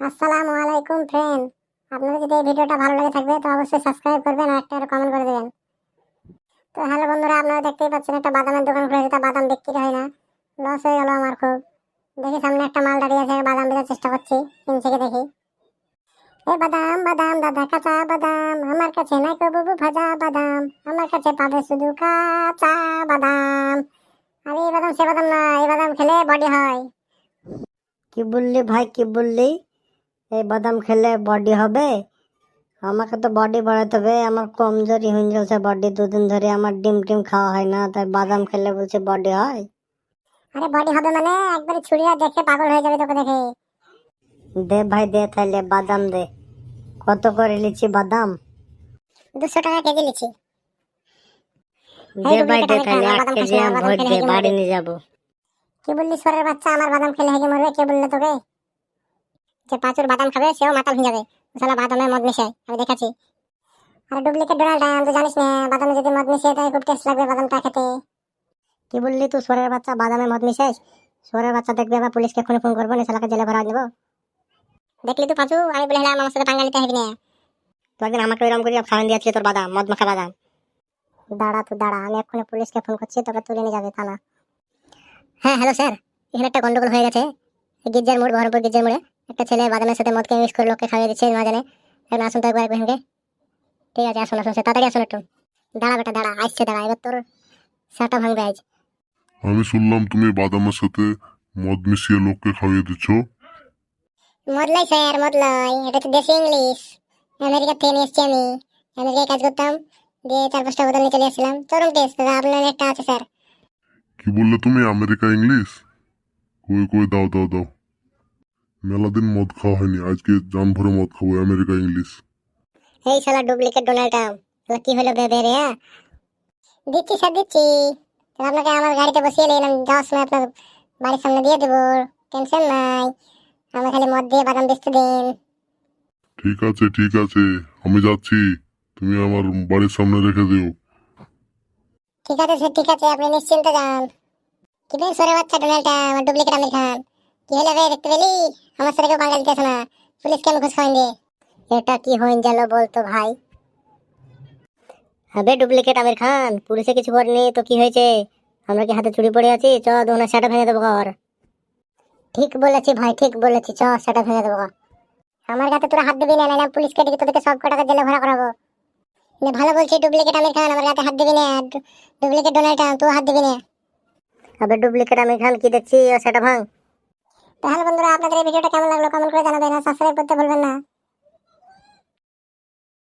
আসসালামু আলাইকুম ফ্রেন্ড আপনাদের যদি এই ভিডিওটা ভালো লেগে থাকবে, তো অবশ্যই সাবস্ক্রাইব করবেন আর একটা কমেন্ট করে দেবেন। তো হ্যালো বন্ধুরা, আপনারা দেখতেই পাচ্ছেন একটা বাদামের দোকান খুলেছে, তা বাদাম বিক্রি হয় না। লস হয়ে গেল আমার খুব। দেখি সামনে একটা মাল দাঁড়িয়ে আছে, বাদাম বেচার চেষ্টা করছি, কিনছে কি দেখি। এ বাদাম বাদাম, দাদা, কাঁচা বাদাম, আমার কাছে নাই কো বুবু ভাজা বাদাম। আমার কাছে পাবে শুধু কাঁচা বাদাম। আরে এই বাদাম, সে বাদাম না এই বাদাম খেলে বডি হয়। কি বললি ভাই, কি বললি? এই বাদাম খেলে বডি হবে। আমাকে তো বডি বাড়াতে হবে। আমার কমজোরি হয়ে যাচ্ছে বডি দুদিন ধরে আমার ডিম টিম খাওয়া হয় না তাই বাদাম খেলে বলছে বডি হয়। আরে বডি হবে মানে? একবারে ছুরিয়া দেখে পাগল হয়ে যাবে তোকে দেখে। দে ভাই দে তাহলে বাদাম দে। কত করে লিচি বাদাম? দুশো টাকা কেজি লিছি দে ভাই দে তাহলে এক কেজি হেগে ভোট দে বাড়ি। নিয়ে যাব। কি বললি সরের বাচ্চা আমার বাদাম খেলে হেগে মরবে? কে বলল তোকে? যে পাঁচুর বাদাম খাবে সেও মাতাল হয়ে যাবে। সালা বাদামে মদ মিশায় আমি দেখাচ্ছি। আর ডুপ্লিকেট ডোনাল্ড ডায়াম তো জানিস না বাদামে যদি মদ মিশিয়ে তাই খুব টেস্ট লাগবে বাদামটা খেতে। কি বললি তুই সোরের বাচ্চা বাদামে মদ মিশাইস সোরের বাচ্চা দেখবি আবার পুলিশকে এক্ষুনি ফোন করব না শালাকে জেলে ভরা দেবো দেখলি তো পাঁচু? আমি বলে হলাম আমার সাথে নিতে হবে না তুই একদিন আমাকে ওইরকম করে খাওয়ান দিয়েছিলি তোর বাদাম মদ মাখা বাদাম। দাঁড়া তুই দাঁড়া আমি এক্ষুনি পুলিশকে ফোন করছি তোকে তুলে নিয়ে যাবে থানা। হ্যাঁ হ্যালো স্যার এখানে একটা গন্ডগোল হয়ে গেছে। গির্জার মোড় বহরমপুর গির্জার মোড়ে। একটা ছেলে বাদামের সাথে মদকে মিক্স করে লোককে খাইয়ে দিচ্ছে না জানে। এখন আসুন তো একবার এখানকে ঠিক আছে আসুন আসুন স্যার তাড়াতাড়ি আসুন একটু। দাঁড়া বেটা দাঁড়া আসছে দাঁড়া এবার তোর সাটা ভাঙবে আজ। আমি শুনলাম তুমি বাদামের সাথে মদ মিশিয়ে লোককে খাইয়ে দিচ্ছ। মদলাই স্যার মদলাই এটা তো দেশি ইংলিশ। আমেরিকা থেকে নিয়ে এসছি আমি। আমেরিকায় কাজ করতাম দিয়ে চার পাঁচটা বোতল নিয়ে চলে আসছিলাম। চরম টেস্ট আপনার একটা আছে স্যার। কি বললে তুমি আমেরিকা ইংলিশ? কই কই দাও দাও দাও। মেলা দিন মদ খাওয়া হয়নি। আজকে জান ভরে মদ খাব আমেরিকা ইংলিশ। এই শালা ডুপ্লিকেট ডোনাল্ড ট্রাম্প শালা কি হলো বেবে রে হ্যাঁ? দিচ্ছি স্যার দিচ্ছি। আপনাকে আমার গাড়িতে বসিয়ে নিলাম। যাওয়ার সময় আপনার বাড়ির সামনে দিয়ে দেবো। টেনশন নাই। আমি খালি মদ দিয়ে বাদাম বেচতে দিন। ঠিক আছে ঠিক আছে। আমি যাচ্ছি। তুমি আমার বাড়ির সামনে রেখে দিও। ঠিক আছে স্যার ঠিক আছে। আপনি নিশ্চিন্তে যান। কি বেশ সরে বাচ্চা Donald Trump duplicate Aamir Khan. কি হলো রে দেখতে পেলি? আমার কেউ বাঙালি দিতেছে না। পুলিশকে আমি খোঁজ খাওয়ান দিয়ে এটা কি হয়ে গেল বলতো ভাই? হবে ডুপ্লিকেট আমির খান পুলিশে কিছু করেনি তো কি হয়েছে? আমরা কি হাতে চুরি পড়ে আছি? চ দোনা সেটা ভেঙে দেবো ঘর ঠিক বলেছি ভাই ঠিক বলেছি। চ সেটা ভেঙে দেবো আমার কাছে তোরা হাত দিবি না না পুলিশকে ডেকে তোদেরকে সব কটাকে জেলে ভরা করাবো। না, ভালো বলছি ডুপ্লিকেট আমির খান আমার কাছে হাত দিবি না। ডুপ্লিকেট ডোনাল্ড তুই হাত দিবি না। হবে ডুপ্লিকেট আমির খান কি দেখছি? সেটা ভাঙ। তাহলে বন্ধুরা আপনাদের এই ভিডিওটা কেমন লাগল? কমেন্ট করে জানাবেন আর সাবস্ক্রাইব করতে ভুলবেন না।